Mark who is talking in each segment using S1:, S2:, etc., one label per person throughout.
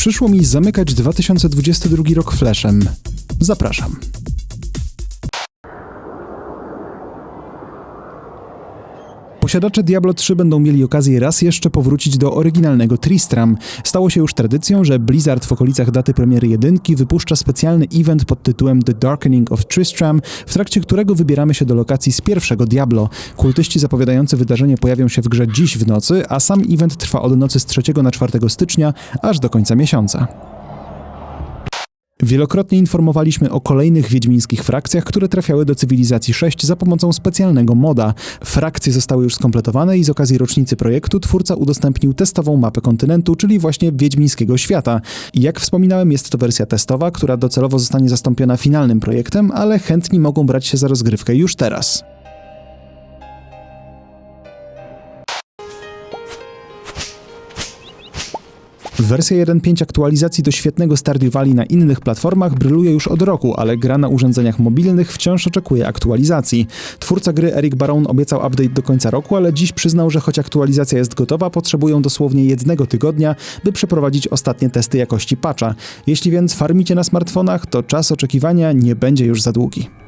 S1: przyszło mi zamykać 2022 rok flashem. Zapraszam. Posiadacze Diablo 3 będą mieli okazję raz jeszcze powrócić do oryginalnego Tristram. Stało się już tradycją, że Blizzard w okolicach daty premiery jedynki wypuszcza specjalny event pod tytułem The Darkening of Tristram, w trakcie którego wybieramy się do lokacji z pierwszego Diablo. Kultyści zapowiadający wydarzenie pojawią się w grze dziś w nocy, a sam event trwa od nocy z 3 na 4 stycznia aż do końca miesiąca. Wielokrotnie informowaliśmy o kolejnych wiedźmińskich frakcjach, które trafiały do cywilizacji 6 za pomocą specjalnego moda. Frakcje zostały już skompletowane i z okazji rocznicy projektu twórca udostępnił testową mapę kontynentu, czyli właśnie wiedźmińskiego świata. Jak wspominałem, jest to wersja testowa, która docelowo zostanie zastąpiona finalnym projektem, ale chętni mogą brać się za rozgrywkę już teraz. Wersja 1.5 aktualizacji do świetnego Stardew Valley na innych platformach bryluje już od roku, ale gra na urządzeniach mobilnych wciąż oczekuje aktualizacji. Twórca gry Eric Baron obiecał update do końca roku, ale dziś przyznał, że choć aktualizacja jest gotowa, potrzebują dosłownie jednego tygodnia, by przeprowadzić ostatnie testy jakości patcha. Jeśli więc farmicie na smartfonach, to czas oczekiwania nie będzie już za długi.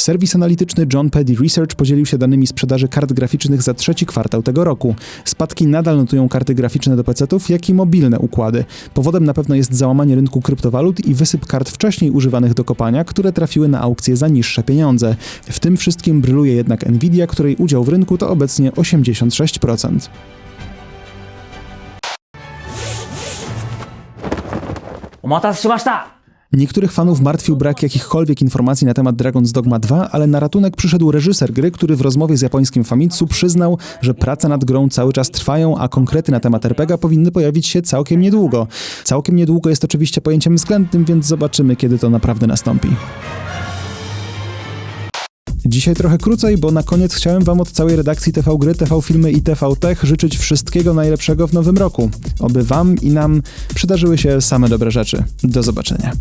S1: Serwis analityczny John Paddy Research podzielił się danymi sprzedaży kart graficznych za trzeci kwartał tego roku. Spadki nadal notują karty graficzne do PC-ów, jak i mobilne układy. Powodem na pewno jest załamanie rynku kryptowalut i wysyp kart wcześniej używanych do kopania, które trafiły na aukcje za niższe pieniądze. W tym wszystkim bryluje jednak Nvidia, której udział w rynku to obecnie 86%.
S2: Omatas
S1: Niektórych fanów martwił brak jakichkolwiek informacji na temat Dragon's Dogma 2, ale na ratunek przyszedł reżyser gry, który w rozmowie z japońskim Famitsu przyznał, że prace nad grą cały czas trwają, a konkrety na temat RPG powinny pojawić się całkiem niedługo. Całkiem niedługo jest oczywiście pojęciem względnym, więc zobaczymy, kiedy to naprawdę nastąpi. Dzisiaj trochę krócej, bo na koniec chciałem Wam od całej redakcji TV Gry, TV Filmy i TV Tech życzyć wszystkiego najlepszego w nowym roku. Oby Wam i nam przydarzyły się same dobre rzeczy. Do zobaczenia.